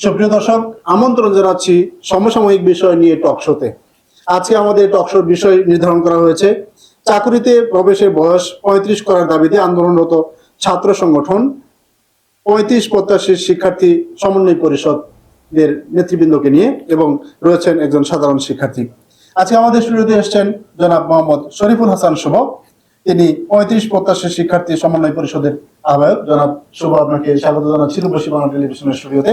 সুপ্রিয় দর্শক, আমন্ত্রণ জানাচ্ছি সমসাময়িক বিষয় নিয়ে টক শোতে আজকে আমাদের টক শোর বিষয় নির্ধারণ করা হয়েছে। চাকুরিতে প্রবেশের বয়স পঁয়ত্রিশ করার দাবিতে আন্দোলনরত ছাত্র সংগঠন, পঁয়ত্রিশ প্রত্যাশী শিক্ষার্থী সমন্বয় পরিষদের নেতৃবৃন্দকে নিয়ে এবং রয়েছেন একজন সাধারণ শিক্ষার্থী। আজকে আমাদের স্টুডিওতে এসেছেন জনাব মোহাম্মদ শরীফুল হাসান শুভ। তিনি পঁয়ত্রিশ প্রত্যাশী শিক্ষার্থী সমন্বয় পরিষদের আহ্বায়ক। জনাব শুভ আপনাকে স্বাগত জানাচ্ছি রূপসী বাংলা টেলিভিশনের স্টুডিওতে।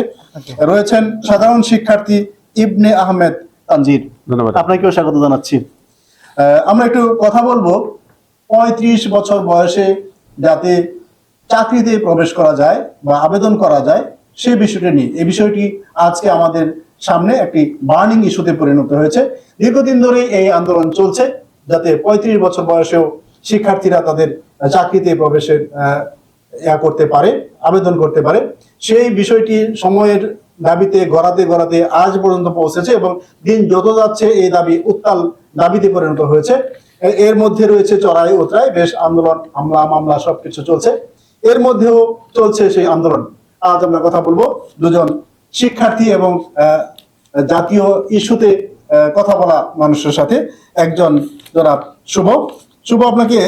রয়েছেন সাধারণ শিক্ষার্থী ইবনে আহমেদ তানজির। ধন্যবাদ। আপনাকেও স্বাগত জানাচ্ছি। আমরা একটু কথা বলব। পঁয়ত্রিশ বছর বয়সে যাতে চাকরিতে প্রবেশ করা যায় বা আবেদন করা যায় সেই বিষয়টি নিয়ে। এই বিষয়টি আজকে আমাদের সামনে একটি বার্নিং ইস্যুতে পরিণত হয়েছে। দীর্ঘদিন ধরে এই আন্দোলন চলছে যাতে পঁয়ত্রিশ বছর বয়সেও শিক্ষার্থীরা তাদের চাকরিতে প্রবেশের ইয়া করতে পারে, আবেদন করতে পারে। সেই বিষয়টি সময়ের দাবিতে গড়াতে গড়াতে আজ পর্যন্ত পৌঁছেছে এবং দিন যত যাচ্ছে এই দাবি, উত্তাল দাবিতে পরিণত হয়েছে। এর মধ্যে রয়েছে চড়াই উতরাই, বেশ আন্দোলন, হামলা, মামলা সবকিছু চলছে। এর মধ্যেও চলছে সেই আন্দোলন। আজ আমরা কথা বলব দুজন শিক্ষার্থী এবং জাতীয় ইস্যুতে কথা বলা মানুষের সাথে। একজন জনাব শুভ। শুভ আপনাকে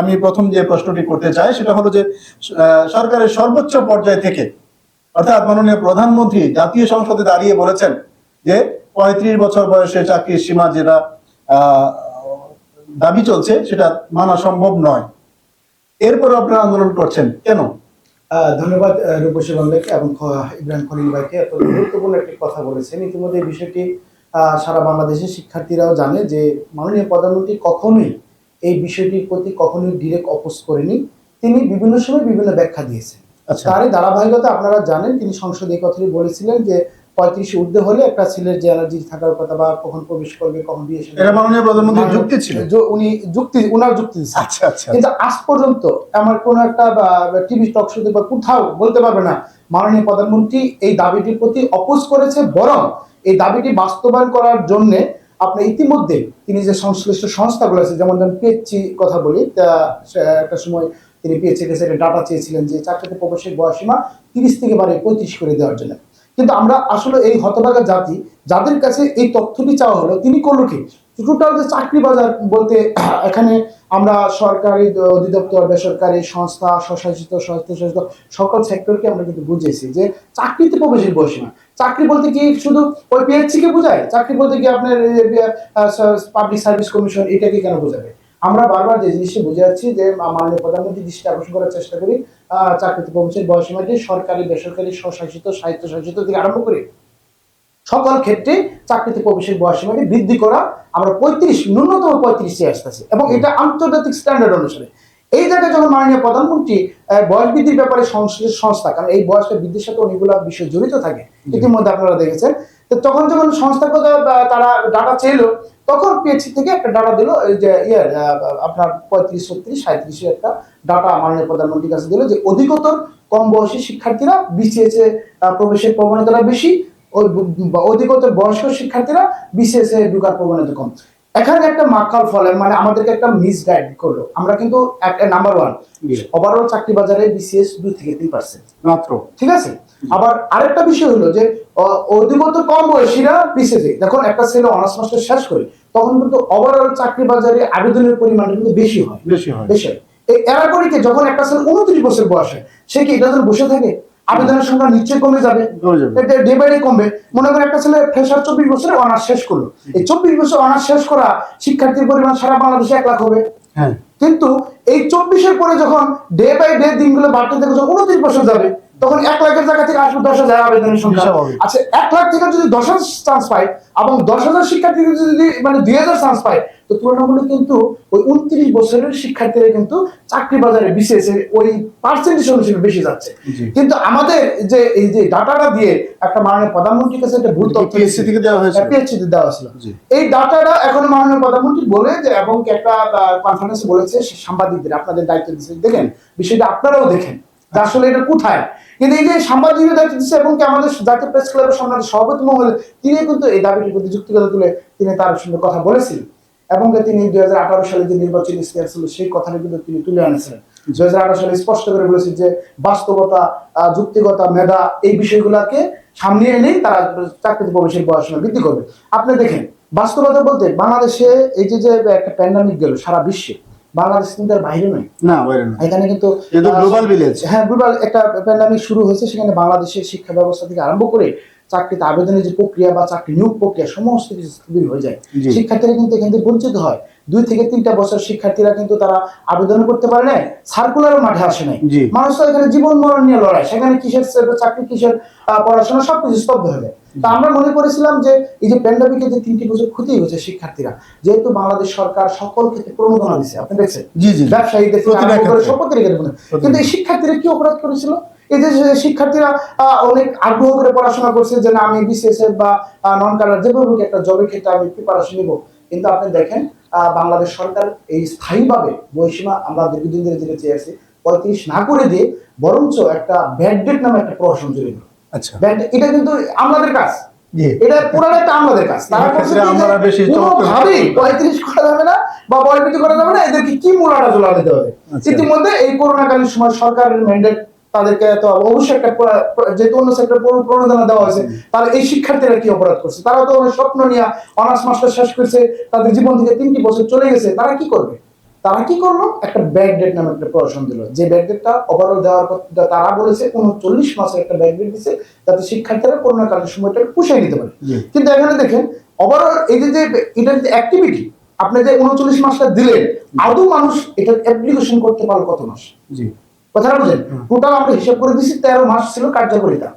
আমি প্রথম যে প্রশ্নটি করতে চাই, সেটা হলো যে সরকারের সর্বোচ্চ পর্যায় থেকে, অর্থাৎ মাননীয় প্রধানমন্ত্রী জাতীয় সংসদে দাঁড়িয়ে বলেছেন যে, পঁয়ত্রিশ বছর বয়সে চাকরির সীমা যেটা দাবি চলছে, সেটা মানা সম্ভব নয়। এরপরে আপনারা আন্দোলন করছেন, কেন? ধন্যবাদ রূপসী বাংলাকে এবং ইব্রাহিম খলিল ভাইকে এত গুরুত্বপূর্ণ একটি কথা বলেছেন। ইতিমধ্যে এই বিষয়টি সারা বাংলাদেশের শিক্ষার্থীরাও জানে যে, মাননীয় প্রধানমন্ত্রী কখনোই এই বিষয়টির প্রতি কখনোই ডিরেক্ট অপোজ করেনি। তিনি বিভিন্ন সময় বিভিন্ন ব্যাখ্যা দিয়েছেন। আচ্ছা। তারই ধারাবাহিকতা আপনারা জানেন তিনি সংসদে কথাটি বলেছিলেন যে পঁয়ত্রিশে ঊর্ধ্বে হলে একটা ছেলের যে অ্যালার্জি থাকার কথা বা কখন প্রবেশ করবে কখন বিয়ে এটা মাননীয় যুক্তি ছিল। উনি যুক্তি উনার যুক্তি আচ্ছা আচ্ছা কিন্তু আজ পর্যন্ত আমার কোন একটা টিভি টক শোতে বা কোথাও বলতে পারবে না মাননীয় প্রধানমন্ত্রী এই দাবিটির প্রতি অপোজ করেছে বরং এই দাবিটি বাস্তবায়ন করার জন্য আপনার ইতিমধ্যে তিনি যে সংশ্লিষ্ট সংস্থাগুলো আছে, যেমন ধরেন পিএইচসি কথা বলি একটা সময় তিনি একটা ডাটা চেয়েছিলেন যে চাকরিতে প্রবেশের বয়সীমা তিরিশ থেকে বাড়ে পঁয়ত্রিশ করে দেওয়ার জন্য। কিন্তু আমরা আসলে এই হতভাগা জাতি, যাদের কাছে এই তথ্যটি চাওয়া হলো, তিনি করল কি? টোটাল যে চাকরি বাজার বলতে এখানে আমরা সরকারি অধিদপ্তর, বেসরকারি সংস্থা, স্বশাসিত, স্বায়ত্তশাসিত সকল সেক্টরকে আমরা কিন্তু বুঝেছি যে চাকরিতে প্রবেশের বয়সীমা চাকরি বলতে কি শুধু ওই পিএইচসি কে বোঝায়? চাকরি বলতে কি আপনার পাবলিক সার্ভিস কমিশন এটাকে কেন বোঝাবে? আমরা বারবার যে জিনিসটা বুঝে যাচ্ছি যে মাননীয় প্রধানমন্ত্রী দৃষ্টি আকর্ষণ করার চেষ্টা করি চাকরিতে প্রবেশের বয়সীমাটি সরকারি বেসরকারি স্বশাসিত স্বায়ত্তশাসিত থেকে আরম্ভ করে সকল ক্ষেত্রে চাকরিতে প্রবেশের বয়সীমাকে বৃদ্ধি করা আমরা পঁয়ত্রিশ ন্যূনতম পঁয়ত্রিশে আসতেছি এবং এটা আন্তর্জাতিক স্ট্যান্ডার্ড অনুসারে। এই জায়গায় যখন মাননীয় প্রধানমন্ত্রী বয়স বৃদ্ধির ব্যাপারে সংশ্লিষ্ট সংস্থা কারণ এই বয়সটা বৃদ্ধির সাথে অনেকগুলো বিষয় জড়িত থাকে ইতিমধ্যে আপনারা দেখেছেন তখন যখন সংস্থাগত তারা ডাটা চাইলো, তখন পিএইচসি থেকে একটা ডাটা দিল যে ইয়ার আপনার পঁয়ত্রিশ, ছত্রিশ সাঁত্রিশে একটা ডাটা মাননীয় প্রধানমন্ত্রীর কাছে দিল যে অধিকতর কম বয়সী শিক্ষার্থীরা বিসিএস এ প্রবেশের প্রবণতাটা বেশি অধিকতর বয়স্ক শিক্ষার্থীরা বিসিএস এ ঢুকার প্রবণতা কম। এখানে একটা মাকাল ফলে মানে আমাদেরকে একটা মিসগাইড করল। আমরা কিন্তু একটা নাম্বার ওয়ান ওভারঅল চাকরি বাজারে বিসিএস দুই থেকে তিন পার্সেন্ট মাত্র। ঠিক আছে? আবার আরেকটা বিষয় হলো যে অধিকতর কম বয়সীরা বিসিএস দেখুন একটা ছেলে অনার্স মাস্টার শেষ করে তখন কিন্তু ওভারঅল চাকরি বাজারে আবেদনের পরিমাণ কিন্তু বেশি হয়। বেশি হয়। বেশি হয়। এই এরাকরিকে যখন একটা ছেলে উনত্রিশ বছর বয়সে সে কি এটা বসে থাকে? আবেদনের সংখ্যা নিশ্চয়ই কমে যাবে। এটা ডে বাই ডে কমবে। মনে করেন একটা ছেলে ফ্রেশার চব্বিশ বছরে অনার্স শেষ করল। এই চব্বিশ বছর অনার্স শেষ করা শিক্ষার্থীর পরিমাণ সারা বাংলাদেশে এক লাখ হবে। হ্যাঁ। কিন্তু এই চব্বিশের পরে যখন ডে বাই ডে দিনগুলো বাড়তে দেখো যখন উনত্রিশ বছর যাবে তখন এক লাখের জায়গা থেকে আসবে দশ হাজার আবেদনের সংখ্যা। আচ্ছা এক লাখ থেকে যদি দশ হাজার চান্স পায় এবং দশ হাজার শিক্ষার্থী যদি মানে দুই হাজার চান্স পায় তো তুলনামূলক কিন্তু ওই উনত্রিশ বছরের শিক্ষার্থীরা কিন্তু চাকরি বাজারে বিশেষ ওই পার্সেন্টেজ অনুসারে বেশি যাচ্ছে। কিন্তু আমাদের যে এই যে ডাটাটা দিয়ে একটা মাননীয় প্রধানমন্ত্রীর কাছে একটা ভুল তথ্য পিএসসি থেকে দেওয়া হয়েছে পিএইচডি দেওয়া ছিল জি। এই ডাটাটা এখন মাননীয় প্রধানমন্ত্রী বলে যে এবং একটা কনফারেন্সে বলেছে সাংবাদিকদের আপনাদের দায়িত্ব দিচ্ছে দেখেন বিষয়টা আপনারাও দেখেন। আসলে এটা কোথায়? কিন্তু এই যে সাংবাদিকের দায়িত্ব দিচ্ছে এবং কি আমাদের জাতীয় প্রেস ক্লাবের সম্রাট সভাপতি মহল তিনি কিন্তু এই দাবিটির প্রতি যুক্তিকতা তুলে তিনি তার সঙ্গে কথা বলেছিলেন এবং তিনি দুই হাজার আঠারো সালে যে নির্বাচন ইস্তেহার ছিল সেই কথাটা কিন্তু তিনি তুলে আনেছিলেন দুই হাজার আঠারো সালে স্পষ্ট করে বলেছেন যে বাস্তবতা যুক্তিগতা, মেধা এই বিষয়গুলোকে সামনে এনেই তারা চাকরিতে প্রবেশের সীমা বৃদ্ধি করবে। আপনি দেখেন, বাস্তবতা বলতে বাংলাদেশে এই যে যে একটা প্যান্ডামিক গেল সারা বিশ্বে বাংলাদেশ কিন্তু বাইরে নয়। না বাইরে নয়। এখানে কিন্তু গ্লোবাল ভিলেজ হ্যাঁ গ্লোবাল একটা প্যান্ডামিক শুরু হয়েছে সেখানে বাংলাদেশের শিক্ষা ব্যবস্থা থেকে আরম্ভ করে চাকরিতে আবেদনের যে প্রক্রিয়া বা চাকরি নিয়োগ প্রক্রিয়া সমস্ত কিছু স্থবির হয়ে যায়। শিক্ষার্থীরা কিন্তু এখান থেকে বঞ্চিত হয়। দুই থেকে তিনটা বছর শিক্ষার্থীরা কিন্তু তারা আবেদন করতে পারে না সার্কুলারও মাঠে আসে নাই। মানুষ তো এখানে জীবন মরণ নিয়ে লড়াই। সেখানে কিসের চাকরি কিসের পড়াশোনা সবকিছু স্তব্ধ হয়ে যায়। তা আমরা মনে করেছিলাম যে এই যে প্যান্ডামিকে যে তিনটি বছর ক্ষতি হয়েছে শিক্ষার্থীরা যেহেতু বাংলাদেশ সরকার সকল ক্ষেত্রে প্রণোদনা দিচ্ছে আপনি দেখছেন? জি জি। ব্যবসায়ীদের ক্ষেত্রে। কিন্তু এই শিক্ষার্থীরা কি অপরাধ করেছিল? এই যে শিক্ষার্থীরা অনেক আগ্রহ করে পড়াশোনা করছে যে না আমি বিসিএস এর বা নন কালার যেভাবে একটা জবের ক্ষেত্রে আমি প্রিপারেশন নিব। কিন্তু আপনি দেখেন বাংলাদেশ সরকার এই স্থায়ীভাবে বৈষীমা আমরা দীর্ঘদিন ধরে যেটা চেয়ে আছি পঁয়ত্রিশ না করে দিয়ে বরঞ্চ একটা ব্যাড ডেট নামে একটা প্রহসন চলে গেল। আচ্ছা। ব্যাড এটা কিন্তু আমাদের কাজ। এটা পুরাটা একটা আমাদের কাজ। তারা আমরা বেশি কোনোভাবেই পঁয়ত্রিশ করা যাবে না বা বয়বৃদ্ধি করা যাবে না এদেরকে কি মূলাটা জোলা দিতে হবে? আচ্ছা। ইতিমধ্যে এই করোনাকালীন সময় সরকারের ম্যান্ডেট তাদেরকে অবশ্যই একটা যেহেতু অন্য সেক্টর প্রণোদনা দেওয়া হয়েছে তাহলে এই শিক্ষার্থীরা কি অপরাধ করছে? তারা তো অনেক স্বপ্ন নিয়ে অনার্স মাস্টার শেষ করছে তাদের জীবন থেকে তিনটি বছর চলে গেছে তারা কি করবে? তারা কি করল? একটা ব্যাক ডেট নামে একটা দিল। যে ব্যাক ডেটটা ওভারঅল দেওয়ার পর তারা বলেছে উনচল্লিশ মাসের একটা ব্যাক ডেট দিছে যাতে শিক্ষার্থীরা করোনাকালীন সময়টা পুষিয়ে নিতে পারে। কিন্তু এখানে দেখেন ওভারঅল এই যে যে এটার যে অ্যাক্টিভিটি আপনি যে উনচল্লিশ মাসটা দিলেন আদৌ মানুষ এটার অ্যাপ্লিকেশন করতে পারল কত মাস? জি। কথাটা বুঝেন টোটাল আমরা হিসাব করে দিচ্ছি তেরো মাস ছিল কার্যকরিতা।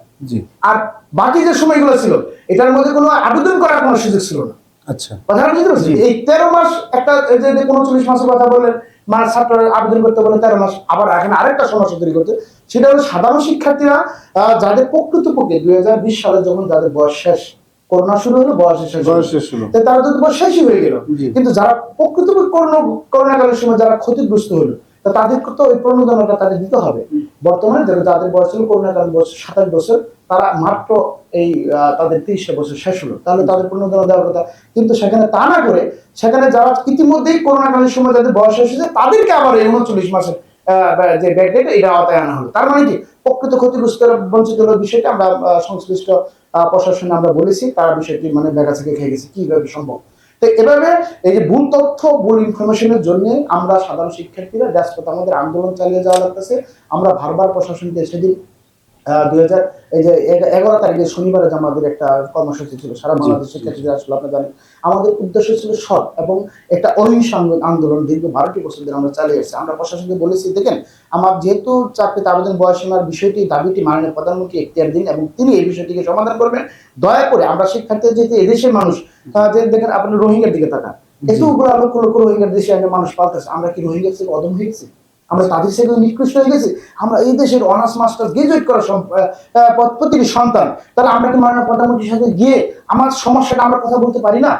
আর বাকি যে সময়গুলো ছিল এটার মধ্যে কোনো আবেদন করার কোনো সুযোগ ছিল না। আচ্ছা। কথাটা বুঝতে পারছি এই তেরো মাস একটা যে উনচল্লিশ মাসের কথা বললেন মানে ছাত্র আবেদন করতে বলে তেরো মাস আবার এখানে আরেকটা সমস্যা তৈরি করতে সেটা হলো সাধারণ শিক্ষার্থীরা আহ, যাদের প্রকৃতপক্ষে দুই হাজার বিশ সালে যখন যাদের বয়স শেষ করোনা শুরু হলো বয়স শেষ হলো। বয়স শেষ হলো। তারা তো বয়স শেষই হয়ে গেল। কিন্তু যারা প্রকৃতপক্ষে করোনা করোনাকালের সময় যারা ক্ষতিগ্রস্ত হলো তা তাদেরকে তো ওই প্রণোদনাটা তাদের দিতে হবে? বর্তমানে যারা যাদের বয়স হলো করোনাকালীন বছর সাতাশ বছর তারা মাত্র এই তাদের তিরিশটা বছর শেষ হলো। তাহলে তাদের প্রণোদনা দেওয়ার কথা। কিন্তু সেখানে তা না করে সেখানে যারা ইতিমধ্যেই করোনাকালীন সময় যাদের বয়স এসেছে তাদেরকে আবার এই উনচল্লিশ মাসের যে ব্যাক ডেট এটা আওতায় আনা হলো। তার মানে কি? প্রকৃত ক্ষতিগ্রস্ত বঞ্চিত হলো বিষয়টা আমরা সংশ্লিষ্ট আহ, প্রশাসনে আমরা বলেছি তারা বিষয়টি মানে ব্যাগা থেকে খেয়ে গেছে। কীভাবে সম্ভব? এভাবে এই যে ভুল তথ্য, ভুল ইনফরমেশনের জন্য আমরা সাধারণ শিক্ষার্থীরা ব্যস্ততা আমাদের আন্দোলন চালিয়ে যাওয়া লাগতেছে। আমরা বারবার প্রশাসনকে সেদিন দুই হাজার এই যে এগারো তারিখে শনিবারে যে আমাদের একটা কর্মসূচি ছিল সারা বাংলাদেশ শিক্ষার্থীরা আসলে আপনারা জানেন আমাদের উদ্দেশ্য ছিল সৎ এবং একটা অহিংস আন্দোলন দীর্ঘ বারোটি বছর ধরে আমরা চালিয়ে এসেছি। আমরা প্রশাসনকে বলেছি দেখেন আমার যেহেতু চাকরিতে আবেদন বয়সীমার বিষয়টি দাবিটি মাননীয় প্রধানমন্ত্রী এখতিয়ার দিন এবং তিনি এই বিষয়টিকে সমাধান করবেন দয়া করে আমরা শিক্ষার্থী যেহেতু এদেশের মানুষ যে দেখেন আপনার রোহিঙ্গার দিকে তাকান। এতগুলো লক্ষ লক্ষ রোহিঙ্গার দেশে আমরা মানুষ পালতেছে আমরা কি রোহিঙ্গা অদম হয়ে গেছি? আমরা তাদের থেকে নিকৃষ্ট হয়ে গেছি। আমরা এই দেশের অনার্স মাস্টার গ্রাজুয়েট করা প্রতিটি সন্তান, তাহলে আমরা কি মাননীয় প্রধানমন্ত্রীর সাথে গিয়ে আমার সমস্যাটা আমরা কথা বলতে পারি না?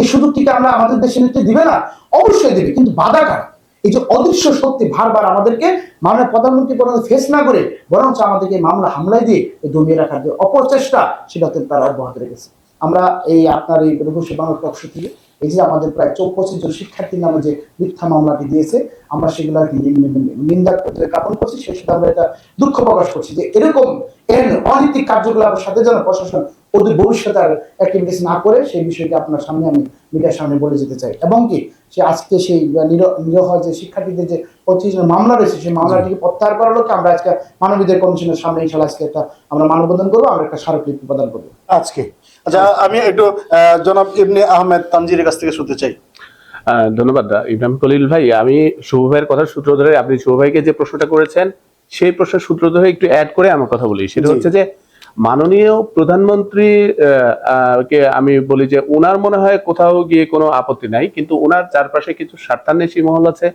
এই সুযোগটিকে আমরা আমাদের দেশে নিতে দিবে না? অবশ্যই দেবে, কিন্তু বাধা কার? এই যে অদৃশ্য শক্তি বারবার আমাদেরকে মাননীয় প্রধানমন্ত্রী পর্যন্ত ফেস না করে, বরঞ্চ আমাদেরকে মামলা হামলায় দিয়ে দমিয়ে রাখার যে অপচেষ্টা, সেটাতে তারা অব্যাহত রেখেছে। আমরা এই আপনার এই রঘুশ্রী বাংলা টকশো থেকে এই যে আমাদের প্রায় পঁচিশ জন শিক্ষার্থীর নামে যে মিথ্যা মামলাটি দিয়েছে, আমরা সেগুলো আর কি নি- নি- নি- নিন্দা করতে জ্ঞাপন করছি। সেই সাথে আমরা এটা দুঃখ প্রকাশ করছি যে এরকম এর অনৈতিক কার্যকলাপের সাথে যেন প্রশাসন ওদের ভবিষ্যতে আর অ্যাক্টিভিটিস না করে সেই বিষয়টি আপনার সামনে আমি মিডিয়ার সামনে বলে যেতে চাই। এবং কি সে আজকে সেই নির- নিরহ যে শিক্ষার্থীদের যে পঁচিশ জন মামলা রয়েছে সেই মামলাটিকে প্রত্যাহার করার লক্ষ্যে আমরা আজকে মানবাধিকার কমিশনের সামনে ইনশাল্লাহ আজকে একটা আমরা মানববন্ধন করব আমরা একটা স্মারকলিপি প্রদান করব। আজকে। আচ্ছা আমি একটু আহ, জনাব ইবনে আহমেদ তানজিরের কাছ থেকে শুনতে চাই। আহ, ধন্যবাদ দা- ইব্রাহিম কলিল ভাই। আমি শুভ ভাইয়ের কথার সূত্র ধরে আপনি শুভ ভাইকে যে প্রশ্নটা করেছেন সেই প্রশ্নের সূত্র ধরে একটু অ্যাড করে আমার কথা বলি। সেটা হচ্ছে যে মাননীয় প্রধানমন্ত্রী কে আমি বলি যে ওনার মনে হয় কোথাও গিয়ে কোনো আপত্তি নাই কিন্তু ওনার চারপাশে কিছু স্বার্থান্বেষী মহল আছে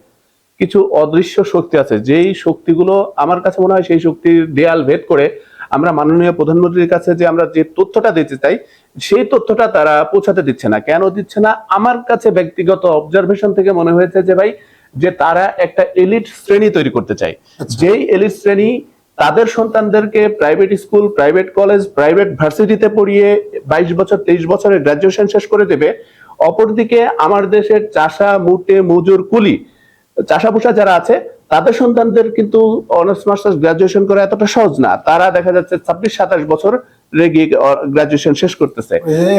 কিছু অদৃশ্য শক্তি আছে। যেই শক্তিগুলো আমার কাছে মনে হয় সেই শক্তির দেয়াল ভেদ করে আমরা মাননীয় প্রধানমন্ত্রীর কাছে যে আমরা যে তথ্যটা দিতে চাই সেই তথ্যটা তারা পৌঁছাতে দিচ্ছে না। কেন দিচ্ছে না? আমার কাছে ব্যক্তিগত অবজারভেশন থেকে মনে হয়েছে যে ভাই যে তারা একটা এলিট শ্রেণি তৈরি করতে চায়। যেই এলিট শ্রেণি তাদের সন্তানদেরকে private school private college private ভার্সিটিতে পড়িয়ে বাইশ বছর তেইশ বছরের গ্রাজুয়েশন শেষ করে দেবে। অপরদিকে আমার দেশের চাষা মুটে মজুর কুলি চাষাভুষা যারা আছে তাদের সন্তানদের কিন্তু অনার্স মাস্টার্স গ্রাজুয়েশন করা এতটা সহজ না। তারা দেখা যাচ্ছে ছাব্বিশ সাতাশ বছর গিয়ে গ্রাজুয়েশন শেষ করতেছে।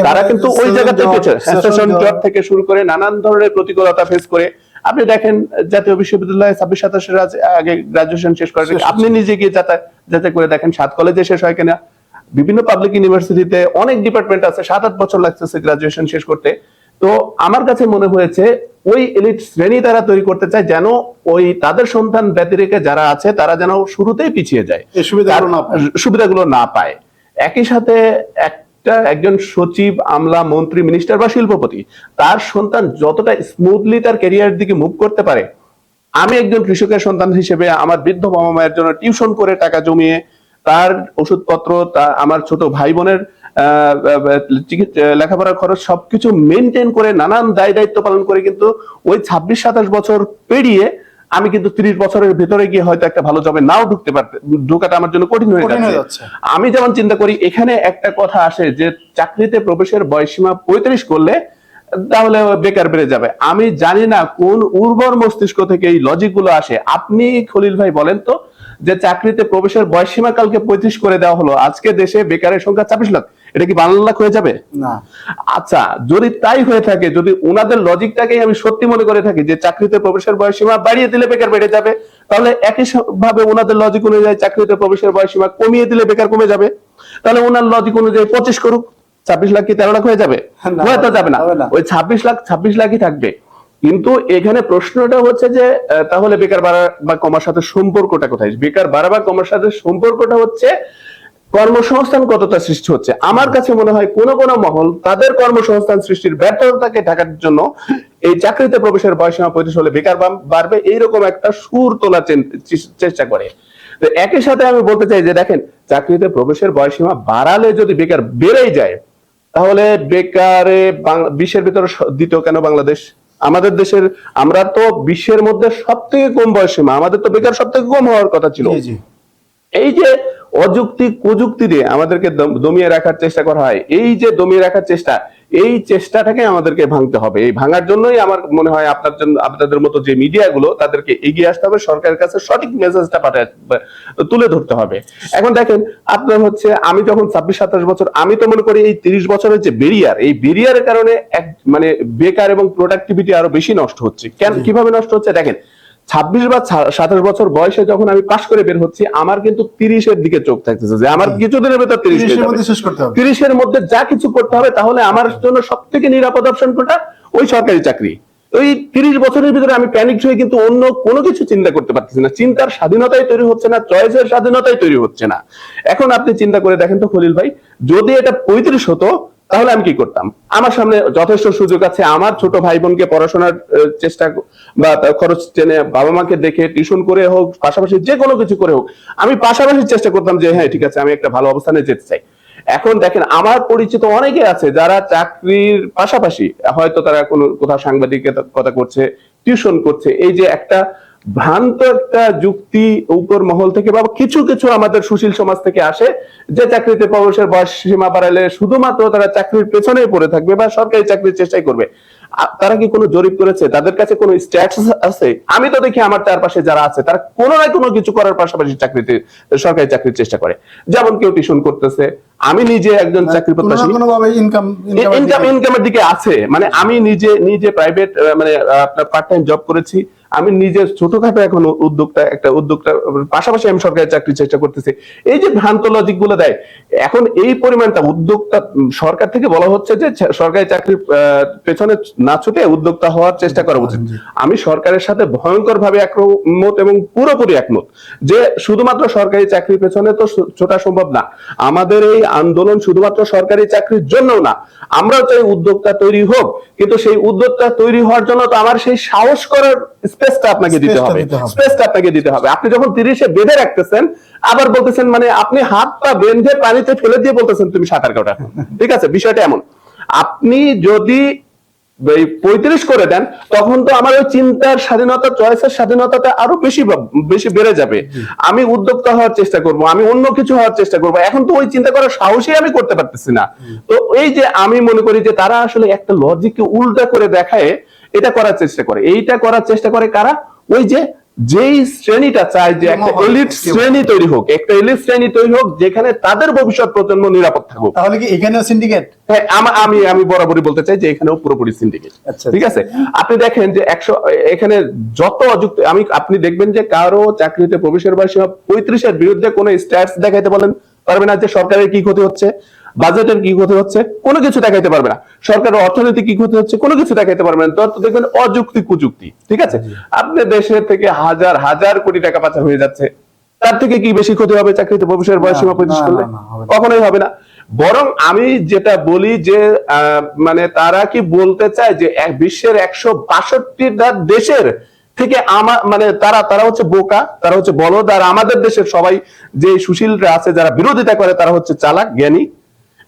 তারা কিন্তু ওই session জায়গা থেকে job, session session job। Job থেকে শুরু করে নানান ধরনের প্রতিকূলতা ফেস করে আপনি দেখেন জাতীয় বিশ্ববিদ্যালয়ে ছাব্বিশ সাতাশের আগে গ্রাজুয়েশন শেষ করে আপনি নিজে গিয়ে যাতায়াত যাচাই করে দেখেন সাত কলেজে শেষ হয় কিনা। বিভিন্ন পাবলিক ইউনিভার্সিটিতে অনেক ডিপার্টমেন্ট আছে সাত আট বছর লাগতেছে গ্রাজুয়েশন শেষ করতে। তো আমার কাছে মনে হয়েছে ওই এলিট শ্রেণি তারা তৈরি করতে চায় যেন ওই তাদের সন্তান ব্যতিরেকে যারা আছে তারা যেন শুরুতেই পিছিয়ে যায়। সুবিধাগুলো না পায়। একই সাথে একটা একজন সচিব, আমলা, মন্ত্রী মিনিস্টার বা শিল্পপতি, তার সন্তান যতটা স্মুথলি তার ক্যারিয়ার দিকে মুভ করতে পারে, আমি একজন কৃষকের সন্তান হিসেবে আমার বৃদ্ধ বাবা মায়ের জন্য টিউশন করে টাকা জমিয়ে তার ওষুধপত্র, তা আমার ছোট ভাই বোনের লেখাপড়ার খরচ সবকিছু মেনটেন করে নানান দায় দায়িত্ব পালন করে কিন্তু ওই ছাব্বিশ সাতাশ বছর পেরিয়ে আমি কিন্তু ত্রিশ বছরের ভেতরে গিয়ে হয়তো একটা ভালো জবে নাও ঢুকতে পারতে ঢোকাটা আমার জন্য কঠিন হয়ে যাচ্ছে। আমি যেমন চিন্তা করি এখানে একটা কথা আসে যে চাকরিতে প্রবেশের বয়সীমা পঁয়ত্রিশ করলে তাহলে বেকার বেড়ে যাবে। আমি জানি না কোন উর্বর মস্তিষ্ক থেকে এই লজিকগুলো আসে। আপনি খলিল ভাই বলেন তো যে চাকরিতে প্রবেশের বয়সীমা কালকে পঁয়ত্রিশ করে দেওয়া হলো। আজকে দেশে বেকারের সংখ্যা ছাব্বিশ লাখ। এটা কি লাখ হয়ে যাবে? না। আচ্ছা যদি তাই হয়ে থাকে যদি ওনাদের লজিকটাকেই আমি সত্যি মনে করে থাকি যে চাকরিতে প্রবেশের বয়সীমা বাড়িয়ে দিলে বেকার বেড়ে যাবে তাহলে একই ভাবে ওনাদের লজিক অনুযায়ী চাকরিতে প্রবেশের বয়সীমা কমিয়ে দিলে বেকার কমে যাবে। তাহলে ওনার লজিক অনুযায়ী পঁচিশ করুক ছাব্বিশ লাখ কি তেরো লাখ হয়ে যাবে? না, হয়তো যাবে না। ওই ছাব্বিশ লাখ ছাব্বিশ লাখই থাকবে। কিন্তু এখানে প্রশ্নটা হচ্ছে যে তাহলে বেকার বাড়া বা কমার সাথে সম্পর্কটা কোথায়? বেকার বাড়া বা কমার সাথে সম্পর্কটা হচ্ছে কর্মসংস্থান কতটা সৃষ্টি হচ্ছে? আমার কাছে মনে হয় কোন কোন মহল তাদের কর্মসংস্থান সৃষ্টির ব্যর্থতাকে ঢাকার জন্য এই চাকরিতে প্রবেশের বয়সীমা পঁয়ত্রিশ হলে বেকার বাড়বে এইরকম একটা সুর তোলার চেস- চেষ্টা করে। একই সাথে আমি বলতে চাই যে দেখেন চাকরিতে প্রবেশের বয়সীমা বাড়ালে যদি বেকার বেড়েই যায় তাহলে বেকারে বিশ্বের ভিতরে দ্বিতীয় কেন বাংলাদেশ? আমাদের দেশের আমরা তো বিশ্বের মধ্যে সব থেকে কম বয়সীমা আমাদের তো বেকার সব থেকে কম হওয়ার কথা ছিল। এই যে অযুক্তি কুযুক্তি দিয়ে আমাদেরকে দমিয়ে রাখার চেষ্টা করা হয়। এই যে দমিয়ে রাখার চেষ্টা এই চেষ্টাটাকে আমাদেরকে ভাঙতে হবে। এই ভাঙার জন্যই আমার মনে হয় আপনার জন্য আপনাদের মতো যে মিডিয়াগুলো তাদেরকে এগিয়ে আসতে হবে সরকারের কাছে সঠিক মেসেজটা পাঠায় তুলে ধরতে হবে। এখন দেখেন আপনার হচ্ছে আমি যখন ছাব্বিশ সাতাশ বছর আমি তো মনে করি এই তিরিশ বছরের যে বেরিয়ার এই বেরিয়ারের কারণে এক মানে বেকার এবং প্রোডাক্টিভিটি আরও বেশি নষ্ট হচ্ছে। কেন কীভাবে নষ্ট হচ্ছে? দেখেন ছাব্বিশ বা সাতাশ বছর বয়সে যখন আমি পাশ করে বের হচ্ছি আমার কিন্তু তিরিশের দিকে চোখ থাকতেছে যে আমার কিছুদিনের ভেতর তিরিশের মধ্যে যা কিছু করতে হবে তাহলে আমার জন্য সব থেকে নিরাপদ অপশন কোনটা? ওই সরকারি চাকরি। ওই তিরিশ বছরের ভিতরে আমি প্যানিক হয়ে কিন্তু অন্য কোনো কিছু চিন্তা করতে পারতেছি না। চিন্তার স্বাধীনতাই তৈরি হচ্ছে না চয়েসের স্বাধীনতাই তৈরি হচ্ছে না। এখন আপনি চিন্তা করে দেখেন তো খলিল ভাই যদি এটা পঁয়ত্রিশ হতো তাহলে আমি কি করতাম? আমার সামনে যথেষ্ট সুযোগ আছে। আমার ছোট ভাই বোনকে পড়াশোনার চেষ্টা বা খরচ টেনে বাবা মাকে দেখে টিউশন করে হোক, পাশাপাশি যে কোনো কিছু করে হোক, আমি পাশাপাশি চেষ্টা করতাম যে হ্যাঁ ঠিক আছে, আমি একটা ভালো অবস্থানে যেতে চাই। এখন দেখেন, আমার পরিচিত অনেকে আছে যারা চাকরির পাশাপাশি, হয়তো তারা কোনো কোথাও সাংবাদিকতা করছে, টিউশন করছে। এই যে একটা ভ্রান্ত একটা যুক্তি উপর মহল থেকে বা কিছু কিছু আমাদের সুশীল সমাজ থেকে আসে যে চাকরিতে প্রবেশের বয়স সীমা বাড়ালে শুধুমাত্র তারা চাকরির পেছনেই পড়ে থাকবে বা সরকারি চাকরির চেষ্টাই করবে। তারা কি কোনো জরিপ করেছে? তাদের কাছে কোনো স্ট্যাটাস আছে? আমি তো দেখি আমার চারপাশে যারা আছে, তারা কোনো না কোনো কিছু করার পাশাপাশি চাকরিতে, সরকারি চাকরির চেষ্টা করে। যেমন কেউ টিউশন করতেছে আমি নিজে একজন চাকরি প্রত্যাশী ইনকাম ইনকাম ইনকামের দিকে। আছে। মানে আমি নিজে নিজে প্রাইভেট মানে আপনার পার্ট টাইম জব করেছি। আমি নিজে ছোটখাটো এখন উদ্যোক্তা একটা উদ্যোক্তা পাশাপাশি আমি সরকারি চাকরি চেষ্টা করতেছি। এই যে ভ্রান্ত লজিকগুলো দেয় এখন এই পরিমাণটা উদ্যোক্তা সরকার থেকে বলা হচ্ছে যে সরকারি চাকরির পেছনে না ছুটে উদ্যোক্তা হওয়ার চেষ্টা করা উচিত। আমি সরকারের সাথে ভয়ঙ্কর ভাবে একমত এবং পুরোপুরি একমত যে শুধুমাত্র সরকারি চাকরির পেছনে তো ছোটা সম্ভব না। আমাদের এই আন্দোলন শুধুমাত্র সরকারি চাকরির জন্য না আমরা চাই উদ্যোক্তা তৈরি হোক কিন্তু সেই উদ্যোক্তা তৈরি হওয়ার জন্য তো আমার সেই সাহস করার স্পেসটা আপনাকে দিতে হবে। স্পেসটা আপনাকে দিতে হবে। আপনি যখন তিরিশে বেঁধে রাখতেছেন আবার বলতেছেন মানে আপনি হাত পা বেঁধে পানিতে ফেলে দিয়ে বলতেছেন তুমি সাঁতার কাটা ঠিক আছে? বিষয়টা এমন। আপনি যদি পঁয়ত্রিশ করে দেন তখন তো আমার ওই চিন্তার স্বাধীনতা চয়েসের স্বাধীনতাটা আরও বেশি বেশি বেড়ে যাবে। আমি উদ্যোক্তা হওয়ার চেষ্টা করব আমি অন্য কিছু হওয়ার চেষ্টা করব। এখন তো ওই চিন্তা করার সাহসই আমি করতে পারতেছি না। তো এই যে আমি মনে করি যে তারা আসলে একটা লজিককে উল্টা করে দেখায় এটা করার চেষ্টা করে। এইটা করার চেষ্টা করে কারা? ওই যে যেই শ্রেণীটা চায় যে একটা এলিট শ্রেণি তৈরি হোক একটা এলিট শ্রেণি তৈরি হোক যেখানে তাদের ভবিষ্যৎ প্রজন্ম নিরাপদ থাকুক। তাহলে কি এখানেও সিন্ডিকেট হ্যাঁ আমি আমি বরাবরই বলতে চাই যে এখানেও পুরোপুরি সিন্ডিকেট আচ্ছা, ঠিক আছে? আপনি দেখেন যে একশো এখানে যত অযুক্ত আমি আপনি দেখবেন যে কারও চাকরিতে প্রবেশের বয়স পঁয়ত্রিশের বিরুদ্ধে কোনো স্ট্যাটস দেখাইতে বলেন পারবে না যে সরকারের কি ক্ষতি হচ্ছে। বাজেটের কি ক্ষতি হচ্ছে? কোনো কিছু দেখাইতে পারবে না। সরকারের অর্থনীতি কি ক্ষতি হচ্ছে? কোনো কিছু দেখাইতে পারবে না। তত দেখবেন অযুক্তি কুযুক্তি ঠিক আছে? আপনি দেশের থেকে হাজার হাজার কোটি টাকা পাচার হয়ে যাচ্ছে। তার থেকে কি বেশি ক্ষতি হবে চাকরিতে? প্রবেশের বয়স সীমা না, করলে। কখনোই হবে না। বরং আমি যেটা বলি যে মানে তারা কি বলতে চায় যে এক বিশ্বের একশো বাষট্টিটা দেশের থেকে আমার মানে তারা তারা হচ্ছে বোকা তারা হচ্ছে বলদ আর আমাদের দেশের সবাই যে সুশীলরা আছে যারা বিরোধিতা করে তারা হচ্ছে চালাক জ্ঞানী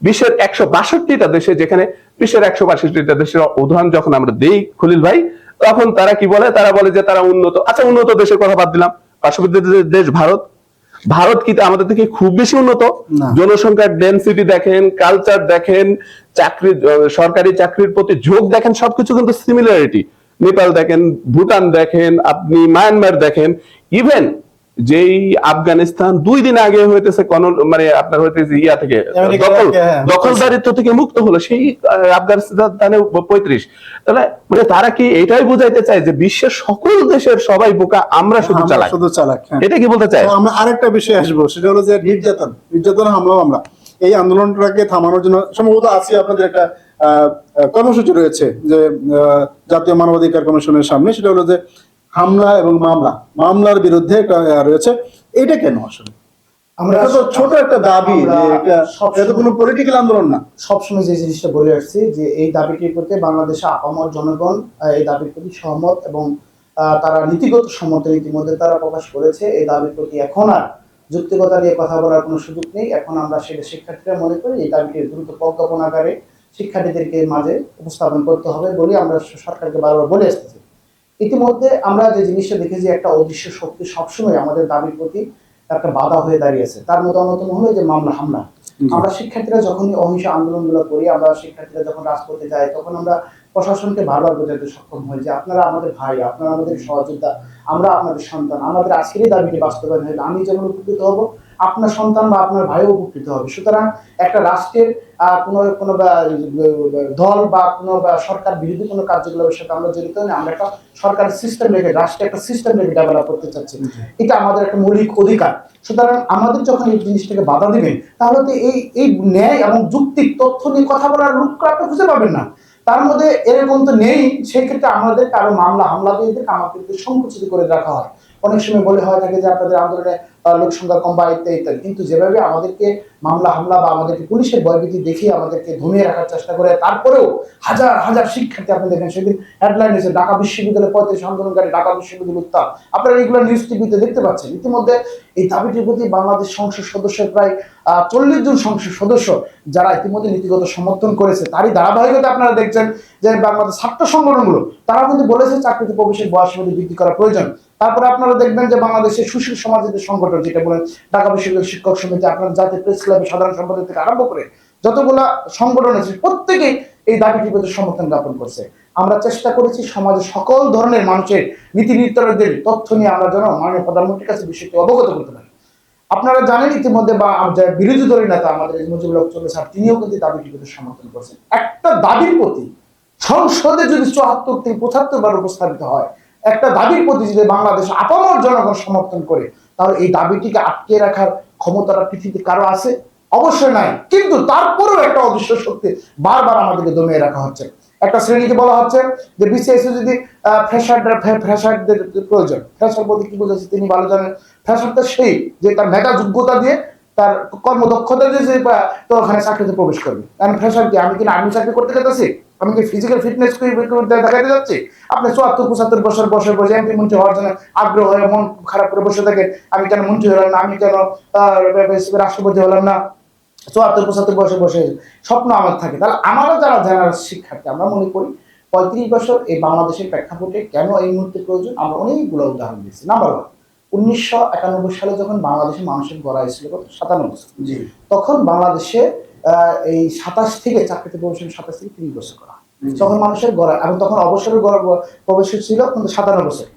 বিশ্বের একশো বাষট্টিটা দেশে যেখানে বিশ্বের একশো বাষট্টিটা দেশের উদাহরণ যখন আমরা দেই খলিল ভাই তখন তারা কি বলে? তারা বলে যে তারা উন্নত। আচ্ছা উন্নত দেশের কথা বাদ দিলাম। পার্শ্ববর্তী দেশ ভারত। ভারত কি আমাদের থেকে খুব বেশি উন্নত? জনসংখ্যার ডেন্সিটি দেখেন কালচার দেখেন চাকরি সরকারি চাকরির প্রতি ঝোঁক দেখেন সবকিছু কিন্তু সিমিলারিটি নেপাল দেখেন ভুটান দেখেন আপনি মায়ানমার দেখেন ইভেন যেই আফগানিস্তান দুই দিন আগে হইতেছে কোন মানে আপনার হইতেছে ইয়া থেকে দখল হ্যাঁ, দখলদারিত্ব থেকে মুক্ত হলো সেই আফগানিস্তানে পঁয়ত্রিশ। তাহলে মানে তারা কি এটাই বুঝাইতে চায় যে বিশ্বের সকল দেশের সবাই বোকা আমরা শুধু চালাই শুধু চালাক হ্যাঁ। এটা কি বলতে চাই আমরা আরেকটা বিষয় আসব সেটা হলো যে নির্যাতন নির্যাতন হামলাও আমরা। এই আন্দোলনটাকে থামানোর জন্য সম্ভবত আছে আপনাদের একটা কর্মসূচি রয়েছে যে আহ, জাতীয় মানবাধিকার কমিশনের সামনে সেটা হলো যে হামলা এবং মামলা মামলার বিরুদ্ধে রয়েছে। এটা কেন আসলে? আমরা তো ছোট একটা দাবি এটা তো কোনো পলিটিক্যাল আন্দোলন না। সবসময় যে জিনিসটা বলে আসছি যে এই দাবিটির প্রতি বাংলাদেশে আপামর জনগণ এই দাবির প্রতি সহমত এবং তারা নীতিগত সমর্থন ইতিমধ্যে তারা প্রকাশ করেছে। এই দাবির প্রতি এখন আর যুক্তিকতা নিয়ে কথা বলার কোনো সুযোগ নেই। এখন আমরা সেটা শিক্ষার্থীরা মনে করি এই দাবিটির দ্রুত প্রজ্ঞাপন আকারে শিক্ষার্থীদেরকে মাঝে উপস্থাপন করতে হবে বলে আমরা সরকারকে বারবার বলে আসতেছি। ইতিমধ্যে আমরা যে জিনিসটা দেখেছি একটা অদৃশ্য শক্তি সবসময় আমাদের দাবির প্রতি একটা বাধা হয়ে দাঁড়িয়েছে তার মধ্যে অন্যতম হলো যে মামলা হামলা। আমরা শিক্ষার্থীরা যখনই অহিংস আন্দোলনগুলো করি আমরা শিক্ষার্থীরা যখন রাজপথে যাই তখন আমরা প্রশাসনকে বারবার বোঝাতে সক্ষম হই যে আপনারা আমাদের ভাই আপনারা আমাদের সহযোদ্ধা আমরা আপনাদের সন্তান আমাদের আজকেরই দাবিটি বাস্তবায়ন হলে। আমি যেমন উপকৃত হব আপনার সন্তান বা আপনার ভাইও উপকৃত হবে। সুতরাং একটা রাষ্ট্রের কোনো কোনো দল বা কোনো সরকার বিরোধী কোনো কার্যকলাপের সাথে আমরা জড়িত নই। আমরা একটা সরকারের সিস্টেম রেখে রাষ্ট্রে একটা সিস্টেম রেখে ডেভেলপ করতে চাচ্ছি। এটা আমাদের একটা মৌলিক অধিকার। সুতরাং আমাদের যখন এই জিনিসটাকে বাধা দিবেন তাহলে তো এই এই ন্যায় এবং যুক্তিক তথ্য নিয়ে কথা বলার লোককে আপনি খুঁজে পাবেন না। তার মধ্যে এরকম তো নেই সেক্ষেত্রে আমাদের কারও মামলা হামলা দিয়ে আমাদেরকে সংকুচিত করে রাখা হয়। অনেক সময় বলে হয় থাকে যে আপনাদের আন্দোলনে লোক সংখ্যা কম বা ইত্যাদি ইত্যাদি। কিন্তু যেভাবে আমাদেরকে মামলা, হামলা বা আমাদেরকে পুলিশের ভয়ভীতি দেখিয়ে আমাদেরকে ধমিয়ে রাখার চেষ্টা করে, তারপরেও হাজার হাজার শিক্ষার্থী আপনি দেখেন, সেদিন হেডলাইন এসে, ঢাকা বিশ্ববিদ্যালয়ে পঁয়ত্রিশ আন্দোলনকারী ঢাকা বিশ্ববিদ্যালয় উত্তাপ। আপনারা এগুলো নিউজ টিভিতে দেখতে পাচ্ছেন, ইতিমধ্যে এই দাবিটির প্রতি বাংলাদেশ সংসদ সদস্যের প্রায় চল্লিশ জন সংসদ সদস্য যারা ইতিমধ্যে নীতিগত সমর্থন করেছে, তারই ধারাবাহিকতা আপনারা দেখছেন যে বাংলাদেশ ছাত্র সংগঠনগুলো তারা কিন্তু বলেছে চাকরিতে প্রবেশের বয়স বৃদ্ধি করা প্রয়োজন। তারপরে আপনারা দেখবেন যে বাংলাদেশের সুশীল সমাজের যে সংগঠন যেটা বলেন, ঢাকা বিশ্ববিদ্যালয় শিক্ষক সমিতি, আপনার জাতীয় প্রেস ক্লাবের সাধারণ সম্পাদক থেকে আরম্ভ করে যতগুলা সংগঠন আছে, প্রত্যেকেই এই দাবিটির প্রতি সমর্থন জ্ঞাপন করছে। আমরা চেষ্টা করেছি সমাজের সকল ধরনের মানুষের নীতি নির্ধারকদের তথ্য নিয়ে আমরা যেন মাননীয় প্রধানমন্ত্রীর কাছে বিষয়টি অবগত করতে পারি। আপনারা জানেন ইতিমধ্যে বা আম- যারা বিরোধী দলের নেতা, আমাদের মুজিবুল চন্দ্র স্যার, তিনিও কিন্তু এই দাবিটির প্রতি সমর্থন করছেন। একটা দাবির প্রতি সংসদে যদি চুয়াত্তর থেকে পঁচাত্তর বার উপস্থাপিত হয়, একটা দাবির প্রতি যদি বাংলাদেশ আপামর জনগণ সমর্থন করে তাহলে এই দাবিটিকে আটকে রাখার ক্ষমতাটা পৃথিবীতে কারও আছে? অবশ্যই নাই। কিন্তু তারপরেও একটা অদৃশ্য শক্তি বারবার আমাদেরকে দমিয়ে রাখা হচ্ছে। একটা শ্রেণীকে বলা হচ্ছে যে বিসিএস যদি ফ্রেশারদের প্রয়োজন ফ্রেশার বলতে কি বোঝাচ্ছে তিনি ভালো জানেন। ফ্রেশারটা সেই যে তার মেধা যোগ্যতা দিয়ে তার কর্মদক্ষতা দিয়ে যে তো ওখানে চাকরিতে প্রবেশ করবে। কারণ ফ্রেশার কি আমি কি আর্মি চাকরি করতে যেতেছি আমি কি ফিজিক্যাল ফিটনেস দেখাতে যাচ্ছি? আপনি চুয়াত্তর পঁচাত্তর বছর বছর বসে এমপি মন্ত্রী হওয়ার জন্য আগ্রহ হয়ে মন খারাপ করে বসে থাকেন। আমি কেন মন্ত্রী হলাম না? আমি কেন রাষ্ট্রপতি হলাম না? চুয়াত্তর পঁচাত্তর বছর বসে স্বপ্ন আমার থাকে। তাহলে আমারও যারা জেনারেল শিক্ষার্থী আমরা মনে করি পঁয়ত্রিশ বছর এই বাংলাদেশের প্রেক্ষাপটে কেন এই মুহূর্তে প্রয়োজন? আমরা অনেকগুলো উদাহরণ দিয়েছি। নাম্বার ওয়ান উনিশশো একানব্বই সালে যখন বাংলাদেশের মানুষের গড়া হয়েছিল কত? সাতানব্বই বছর। তখন বাংলাদেশে এই সাতাশ থেকে চাকরিতে প্রবেশের সাতাশ থেকে তিরিশ বছর করা তখন মানুষের গড়া এবং তখন অবসরের গড়া প্রবেশ ছিল কিন্তু সাতান্ন বছর।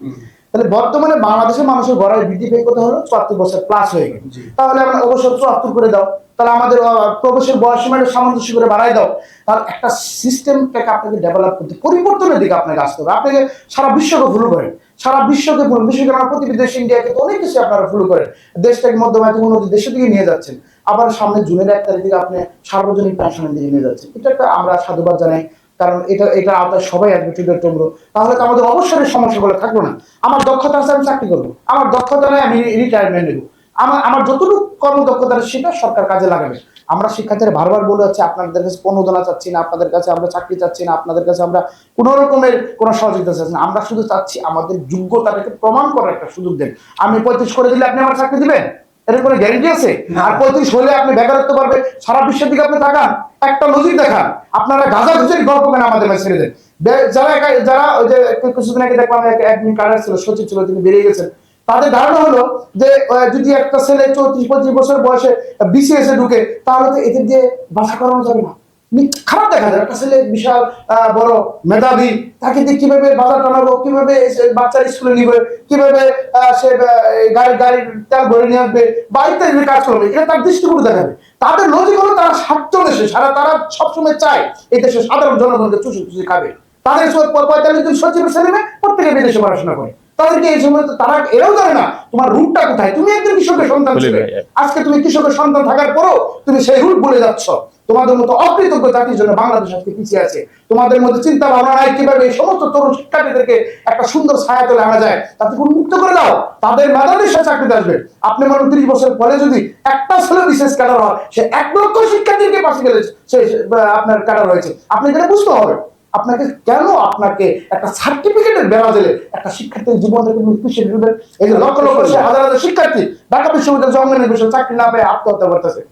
তাহলে বর্তমানে বাংলাদেশের মানুষের গড়াই বৃদ্ধি পেয়ে কত হলো? চুয়াত্তর বছর প্লাস হয়ে গেল। তাহলে আমরা অবসর চুয়াত্তর করে দাও। তাহলে আমাদের প্রবেশের বয়স সীমাটা সামঞ্জস্য করে বাড়াই দাও। তার একটা সিস্টেমটাকে আপনাকে ডেভেলপ করতে পরিবর্তনের দিকে আপনাকে আসতে হবে। আপনাকে সারা বিশ্বকে ভুল করেন। সারা বিশ্বকে ভুল বিশেষ করে আমার প্রতিবেশী দেশ ইন্ডিয়াকে অনেক কিছু আপনারা ভুল করেন। দেশটাকে মধ্যমায়িক উন্নতি দেশের দিকে নিয়ে যাচ্ছেন। আবার সামনে জুনের এক তারিখ থেকে আপনি সার্বজনীন পেনশনের দিকে নিয়ে যাচ্ছেন। এটা একটা আমরা সাধুবাদ জানাই, কারণ এটা এটা আওতায় সবাই আসবে টুডের টমরো তাহলে তো আমাদের অবসরের সমস্যাগুলো থাকল না। আমার দক্ষতা আছে আমি চাকরি করব। আমার দক্ষতা নেই, আমি রিটায়ারমেন্ট নেব। আমার আমার যতটুকু কর্মদক্ষতা সেটা সরকার কাজে লাগাবে। আমরা শিক্ষার্থীরা বারবার বলে যাচ্ছি, আপনাদের কাছে প্রণোদনা চাচ্ছি না, আপনাদের কাছে আমরা চাকরি চাচ্ছি না, আপনাদের কাছে আমরা কোনো রকমের কোনো সহযোগিতা চাচ্ছি না। আমরা শুধু চাচ্ছি আমাদের যোগ্যতাটাকে প্রমাণ করার একটা সুযোগ দেন। আমি পঁয়ত্রিশ করে দিলে আপনি আমার চাকরি দিবেন? এর কোনো গ্যারেন্টি আছে? আর পঁয়ত্রিশ হলে আপনি বেকারত্ব পারবে সারা বিশ্বের দিকে আপনি তাকান একটা নজির দেখান। আপনারা গাজা খুঁজে গল্প কেন আমাদের মাঝে ছেড়ে দেন? যারা যারা ওই যে কিছুদিন আগে দেখলাম একদিন কারার ছিল সচিব ছিল তিনি বেরিয়ে গেছেন। তাদের ধারণা হলো যে যদি একটা ছেলে চৌত্রিশ পঁয়ত্রিশ বছর বয়সে বিসিএস এ ঢুকে তাহলে তো এদের দিয়ে বাসা করানো যাবে নি- খারাপ দেখা যায়। একটা ছেলে বিশাল বড় মেধাবী। তাকে দিয়ে কীভাবে বাজার টানাবো কীভাবে বাচ্চার স্কুলে নিবে কীভাবে সে গাড়ি গাড়ির তেল ভরে নিয়ে আসবে বা ইত্যাদি কাজ করবে এটা তার দৃষ্টিকোণ দেখাবে। তাদের লজিক হলো তারা স্বার্থ দেশে সারা তারা সবসময় চায় এই দেশে সাধারণ জনগণকে চুষে চুষে খাবে। তাদের পঁয়তাল্লিশ জন সচিবের ছেলে মেয়ে প্রত্যেকে বিদেশে পড়াশোনা করে। তাদেরকে এই সময় তারা এরাও জানে না তোমার রুটটা কোথায়? তুমি একজন কৃষকের সন্তান ছিলে। আজকে তুমি কৃষকের সন্তান থাকার পরও তুমি সেই রুট বলে যাচ্ছ। তোমাদের মতো অকৃতজ্ঞ জাতির জন্য বাংলাদেশ আজকে পিছিয়ে আছে। তোমাদের মধ্যে চিন্তা ভাবনা নাই কীভাবে এই সমস্ত তরুণ শিক্ষার্থীদেরকে একটা সুন্দর ছায়া তুলে আনা যায় তাদেরকে উন্মুক্ত করে দাও। তাদের সাথে চাকরিতে আসবে। আপনি মনে ত্রিশ বছর পরে যদি একটা ছেলে বিশেষ ক্যাডার হয়, সে এক লক্ষ শিক্ষার্থীকে পাশে গেলে সে আপনার ক্যাডার হয়েছে। আপনি এটা বুঝতে হবে। আপনাকে কেন আপনাকে একটা সার্টিফিকেটের বেড়া দিলে একটা শিক্ষার্থীর জীবন থেকে তুমি পিছিয়ে দিবেন এই যে লক্ষ লক্ষ, হাজার হাজার শিক্ষার্থী ঢাকা বিশ্ববিদ্যালয় জঙ্গলের বিষয়ে চাকরি না পেয়ে আত্মহত্যা করতেছে।